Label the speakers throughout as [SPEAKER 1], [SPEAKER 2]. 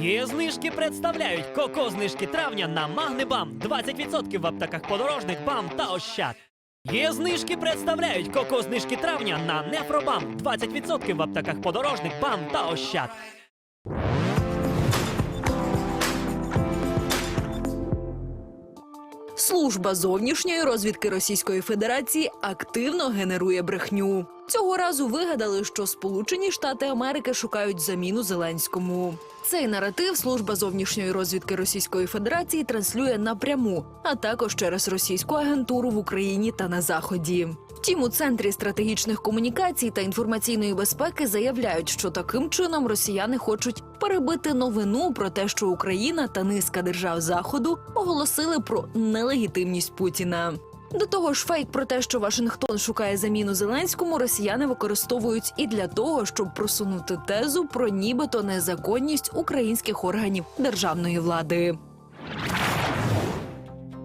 [SPEAKER 1] Є знижки представляють коко знижки травня на Магнебам 20% в аптеках подорожник БАМ та Ощад. Є знижки представляють коко знижки травня на Нефробам 20% в аптеках подорожник БАМ та Ощад.
[SPEAKER 2] Служба зовнішньої розвідки Російської Федерації активно генерує брехню. Цього разу вигадали, що Сполучені Штати Америки шукають заміну Зеленському. Цей наратив служба зовнішньої розвідки Російської Федерації транслює напряму, а також через російську агентуру в Україні та на заході. Втім, у центрі стратегічних комунікацій та інформаційної безпеки заявляють, що таким чином росіяни хочуть перебити новину про те, що Україна та низка держав заходу оголосили про нелегітимність Путіна. До того ж, фейк про те, що Вашингтон шукає заміну Зеленському, росіяни використовують і для того, щоб просунути тезу про нібито незаконність українських органів державної влади.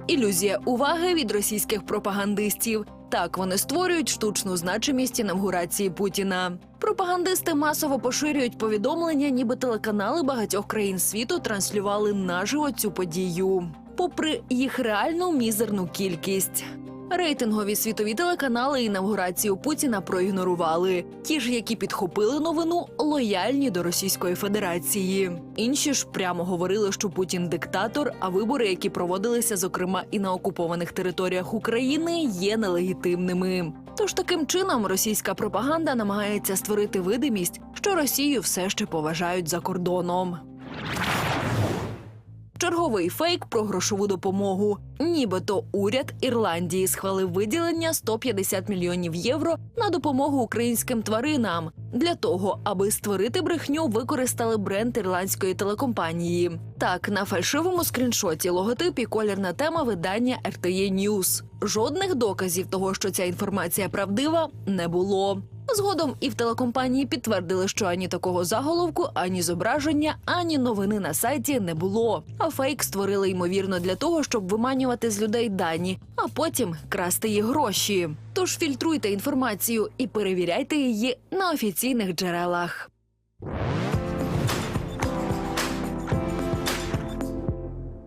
[SPEAKER 2] Ілюзія уваги від російських пропагандистів. Так вони створюють штучну значимість інавгурації Путіна. Пропагандисти масово поширюють повідомлення, ніби телеканали багатьох країн світу транслювали наживо цю подію, попри їх реальну мізерну кількість. Рейтингові світові телеканали інавгурацію Путіна проігнорували. Ті ж, які підхопили новину, лояльні до Російської Федерації. Інші ж прямо говорили, що Путін диктатор, а вибори, які проводилися, зокрема і на окупованих територіях України, є нелегітимними. Тож таким чином російська пропаганда намагається створити видимість, що Росію все ще поважають за кордоном. Черговий фейк про грошову допомогу. Нібито уряд Ірландії схвалив виділення 150 мільйонів євро на допомогу українським тваринам. Для того, аби створити брехню, використали бренд ірландської телекомпанії. Так, на фальшивому скріншоті логотип і колірна тема видання RTE News. Жодних доказів того, що ця інформація правдива, не було. Згодом і в телекомпанії підтвердили, що ані такого заголовку, ані зображення, ані новини на сайті не було. А фейк створили ймовірно для того, щоб виманювати з людей дані, а потім красти їх гроші. Тож фільтруйте інформацію і перевіряйте її на офіційних джерелах.